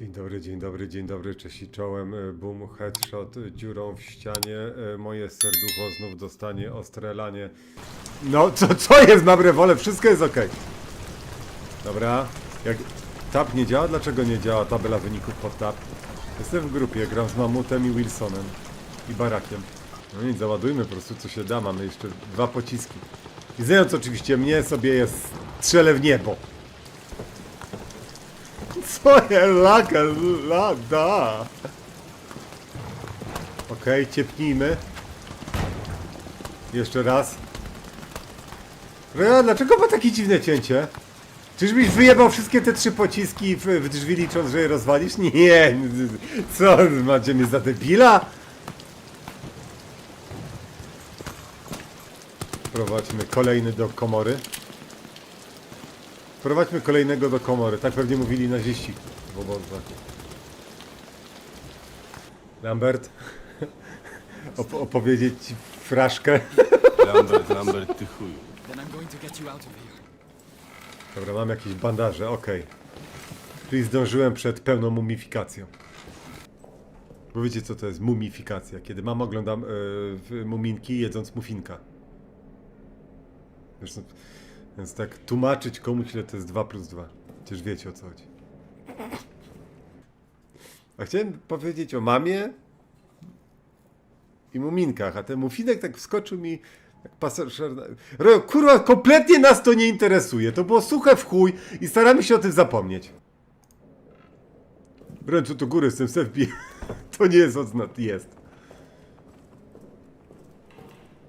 Dzień dobry, dzień dobry, dzień dobry, cześć i czołem. E, Boom, headshot, dziurą w ścianie. E, Moje serducho znów dostanie ostre lanie. No, co, co jest, mam rewolę, wszystko jest ok. Dobra, jak tap nie działa, dlaczego nie działa tabela wyników pod tap? Jestem w grupie, gram z Mamutem i Wilsonem. I Barakiem. No nic, załadujmy po prostu co się da, mamy jeszcze dwa pociski. I znając oczywiście mnie, sobie jest strzelę w niebo. Co je laka lada? Okej, ciepnijmy. Jeszcze raz. Rea, dlaczego ma takie dziwne cięcie? Czyżbyś wyjebał wszystkie te trzy pociski w, w drzwi licząc, że je rozwalisz? Nie, co, macie mnie za debila? Prowadźmy kolejny do komory. Prowadźmy kolejnego do komory. Tak pewnie mówili naziści w obozach. Lambert, op opowiedzieć ci fraszkę. Lambert, Lambert, ty chuju. Dobra, mam jakieś bandaże, okej. Czyli zdążyłem przed pełną mumifikacją. Bo wiecie co to jest mumifikacja? Kiedy mam oglądam w- muminki jedząc muffinka. Zresztą, więc tak tłumaczyć komuś ile to jest 2 plus 2. Przecież wiecie o co chodzi. A chciałem powiedzieć o mamie i muminkach, a ten mufinek tak wskoczył mi jak pasażer. Kurwa, kompletnie nas to nie interesuje. To było suche w chuj i staramy się o tym zapomnieć. Ręczu do góry z tym se wbije. To nie jest oznat, jest.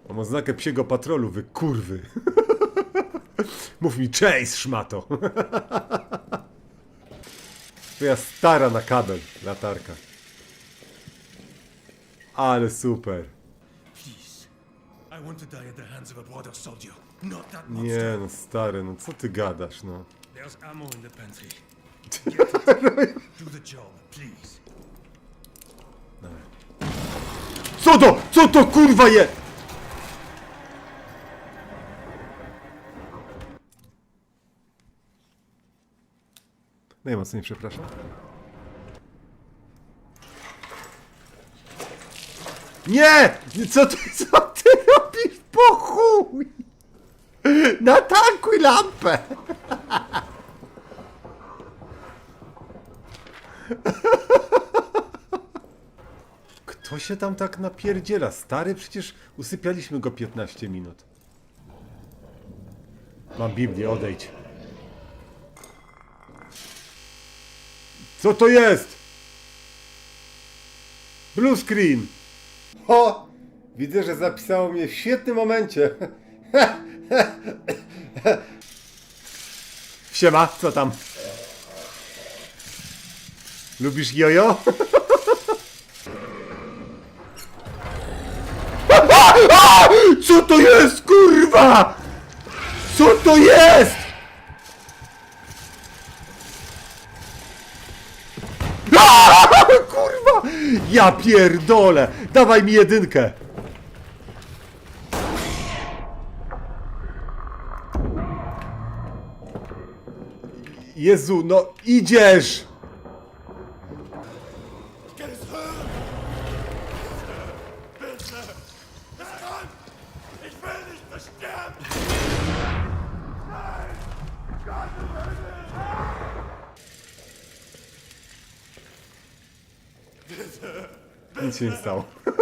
Mam oznakę psiego patrolu, wy kurwy. Mów mi chase, szmato. Twoja stara na kabel, latarka. Ale super. Nie no, stary, no co ty gadasz, no. Co to? Co to kurwa je? Najmocniej przepraszam. Nie! Co ty, co ty robisz po chuj? Natankuj lampę! Kto się tam tak napierdziela? Stary, przecież usypialiśmy go 15 minut. Mam Biblię, odejdź. Co to jest? Blue screen. O! Widzę, że zapisało mnie w świetnym momencie. Siema, co tam? Lubisz jojo? Co to jest, kurwa? Co to jest? Aaa, Kurwa! Ja pierdolę! Dawaj mi jedynkę! Jezu, no idziesz! Nic się nie stało.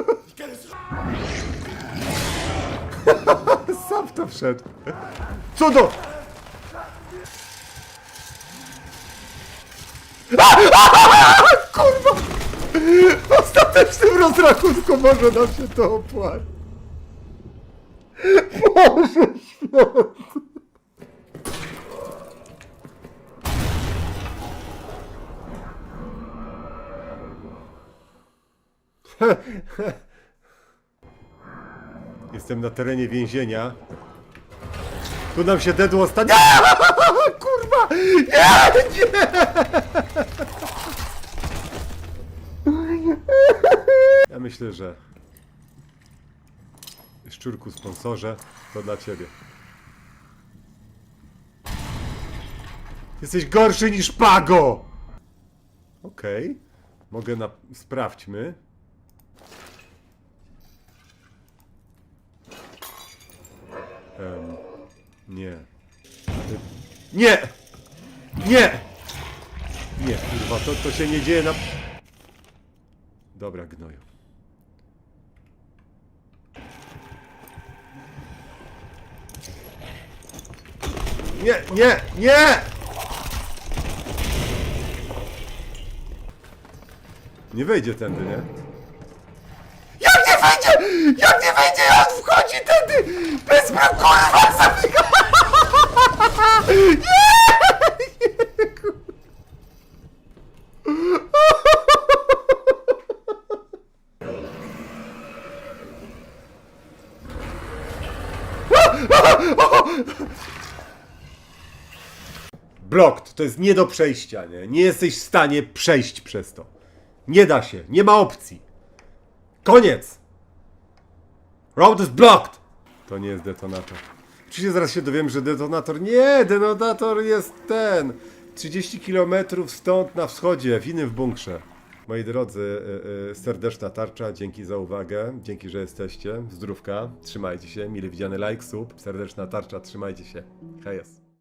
Sam to wszedł. Co! A! Kurwa! W ostatecznym rozrachunku może nam się to opłać. Boże święty. Jestem na terenie więzienia. Tu nam się dedło ostatnio. Kurwa! Nie! Nie! Ja myślę, że szczurku sponsorze to dla ciebie. Jesteś gorszy niż Pago! Okej. Mogę na... Sprawdźmy. Nie. Nie! Nie! Nie, kurwa, to, to się nie dzieje na... Dobra, gnoju. Nie, nie, nie! Nie wejdzie tędy, nie? Jak nie wejdzie? Jak nie wejdzie? On wchodzi tędy! Bez praw, kurwa, Blocked, to jest nie do przejścia, nie? Nie jesteś w stanie przejść przez to. Nie da się, nie ma opcji. Koniec! Road is blocked! To nie jest detonator. Oczywiście zaraz się dowiem, że detonator... Nie, detonator jest ten! 30 km stąd na wschodzie, w innym bunkrze. Moi drodzy, y, y, serdeczna tarcza, dzięki za uwagę, dzięki, że jesteście. Zdrówka, trzymajcie się, mile widziany like, sub, serdeczna tarcza, trzymajcie się. Hej jest.